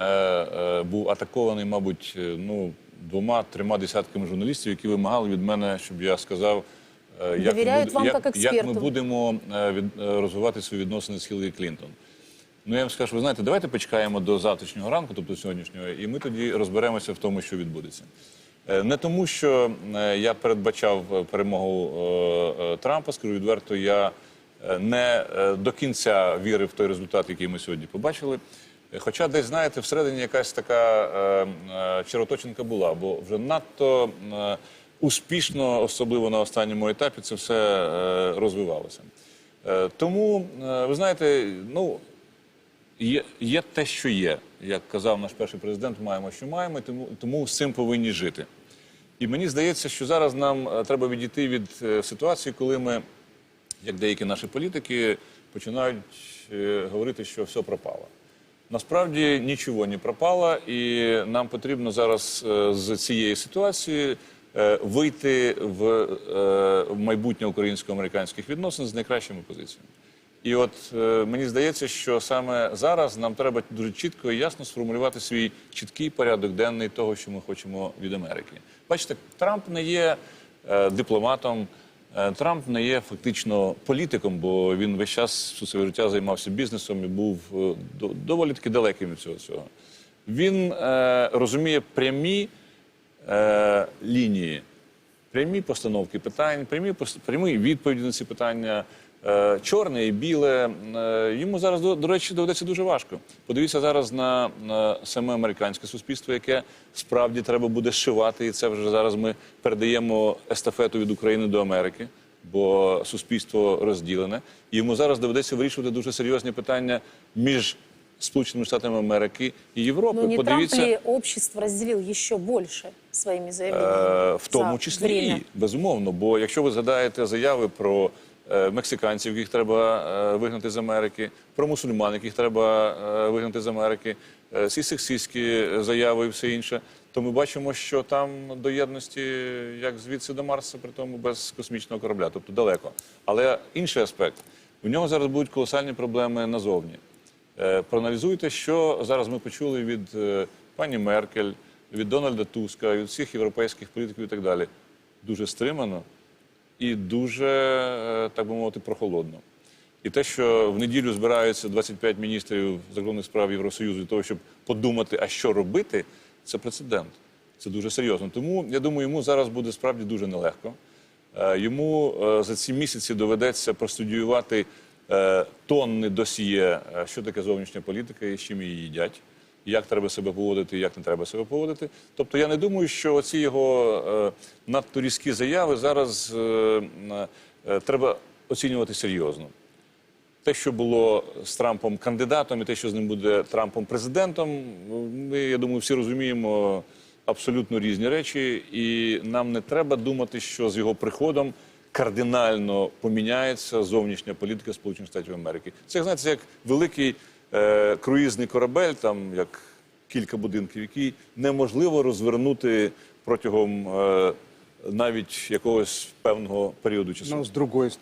е, е, був атакований, мабуть, е, ну, двома-трьома десятками журналістів, які вимагали від мене, щоб я сказав, е, як, ми, вам як, як як ми будемо е, від, розвивати свої відносини з Хіларі Клінтон. Ну, я вам скажу, ви знаєте, давайте почекаємо до завтрашнього ранку, тобто сьогоднішнього, і ми тоді розберемося в тому, що відбудеться. Не тому, що я передбачав перемогу Трампа, скажу відверто, я не до кінця вірив в той результат, який ми сьогодні побачили. Хоча десь, знаєте, всередині якась така е, е, червоточинка була, бо вже надто е, успішно, особливо на останньому етапі, це все е, розвивалося. Е, Тому, е, ви знаєте, ну, Є, є те, що є. Як казав наш перший президент, маємо, що маємо, тому, тому з цим повинні жити. І мені здається, що зараз нам е, треба відійти від е, ситуації, коли ми, як деякі наші політики, починають е, говорити, що все пропало. Насправді нічого не пропало, і нам потрібно зараз е, з цієї ситуації е, вийти в, е, майбутнє українсько-американських відносин з найкращими позиціями. І от мені здається, що саме зараз нам треба дуже чітко і ясно сформулювати свій чіткий порядок денний того, що ми хочемо від Америки. Бачите, Трамп не є дипломатом, Трамп не є фактично політиком, бо він весь час всю своє життя займався бізнесом і був е, доволі таки далеким від цього всього. Він е, розуміє прямі е, лінії, прямі постановки питань, прямі, прямі відповіді на ці питання. Е, Чорне і біле. Е, Йому зараз, до, речі, доведеться дуже важко. Подивіться зараз на, на саме американське суспільство, яке справді треба буде зшивати. І це вже зараз ми передаємо естафету від України до Америки, бо суспільство розділене. І йому зараз доведеться вирішувати дуже серйозні питання між Сполученими Штатами Америки і Європою. Но не Трамп Подивіться. ли общество разделил еще больше своими заявлениями? Е, в тому за числі время? і безумовно. Бо якщо ви згадаєте заяви про мексиканців, яких треба е, вигнати з Америки, про мусульман, яких треба е, вигнати з Америки, е, всі сексистські заяви і все інше, то ми бачимо, що там до єдності як звідси до Марса, при тому без космічного корабля, тобто далеко. Але інший аспект у нього зараз будуть колосальні проблеми назовні. Е, Проаналізуйте, що зараз ми почули від е, пані Меркель, від Дональда Туска, від всіх європейських політиків і так далі. Дуже стримано і дуже, е, так би мовити, прохолодно. І те, що в неділю збираються 25 міністрів закордонних справ Євросоюзу для того, щоб подумати, а що робити, це прецедент. Це дуже серйозно. Тому я думаю, йому зараз буде справді дуже нелегко. Е, Йому е, за ці місяці доведеться простудіювати тонни досьє, що таке зовнішня політика і з чим її їдять, як треба себе поводити, як не треба себе поводити. Тобто я не думаю, що ці його е, надто різкі заяви зараз е, е, треба оцінювати серйозно. Те, що було з Трампом кандидатом, і те, що з ним буде Трампом президентом, ми, я думаю, всі розуміємо абсолютно різні речі, і нам не треба думати, що з його приходом кардинально поміняється зовнішня політика Сполучених Штатів Америки. Це знаєте, як великий е, круїзний корабель, там як кілька будинків, який неможливо розвернути протягом е, навіть якогось певного періоду часу. Но с другой стороны,